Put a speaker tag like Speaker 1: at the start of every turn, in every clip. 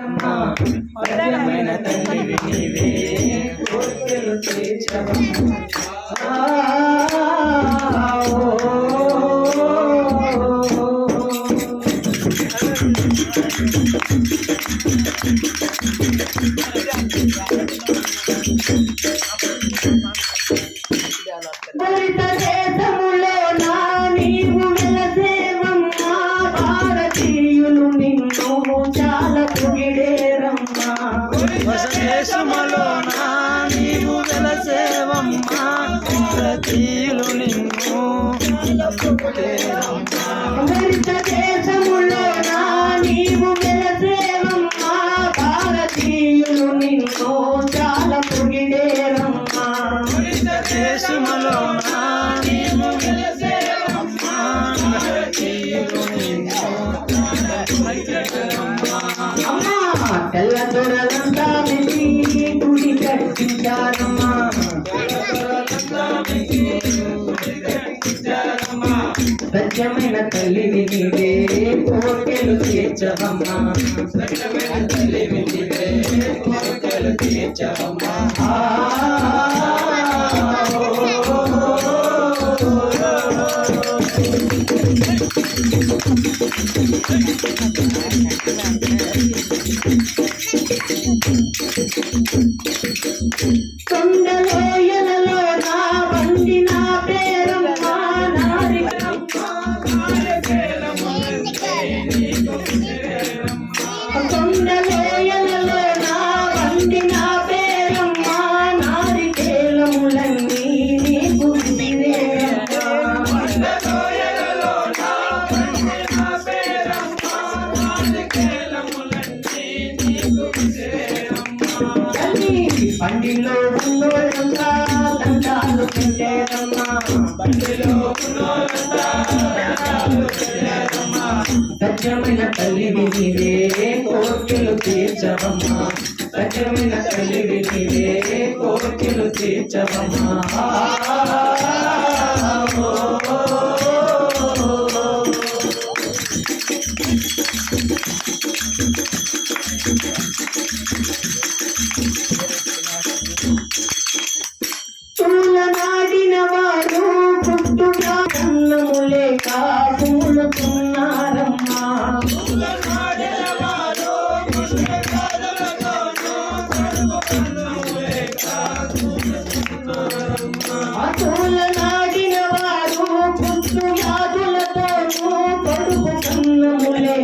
Speaker 1: సత్యమైన తల్లివి నీవే కోర్కెలు తీర్చవమ్మా.
Speaker 2: నిన్ను చాలా పొగిడేరమ్మా
Speaker 1: దేశములో నా నీవు వెలసేవమ్మా. ప్రతీయులు నిన్ను పొగిడేరమ్మా.
Speaker 2: భరిత దేశములో నా నీవు వెలసేవమ్మా. భారతీయులు నిన్ను చాలా పొగిడేరమ్మా
Speaker 1: దేశములో నా నీవు వెలసేవమ్మా. ప్రతీయులు నిన్ను
Speaker 2: గుడి సత్యమైన తల్లిని నీవే కోరికలు తీర్చవమ్మా
Speaker 1: సత్యమైన తల్లివి నీవే కోరికలు తీర్చవమ్మా.
Speaker 2: కొండలోయలలో నా బండి నా పేరమ్మా నారి తల్లి బండిలో ఉన్నోళ్ళంతా దండాలు పెట్టేరమ్మా సత్యమైన తల్లివి నీవే కోర్కెలు తీర్చవమ్మా సత్యమైన తల్లివి నీవే కోర్కెలు తీర్చవమ్మా పూలనాడిన వారు పుట్టుగా కన్నము లేక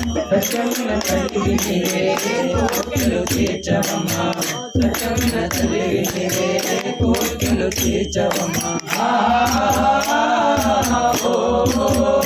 Speaker 2: సకమున తల్లి కోరికలు తీర్చవమ్మా సకమున తల్లి కోరికలు తీర్చవమ్మా ఓ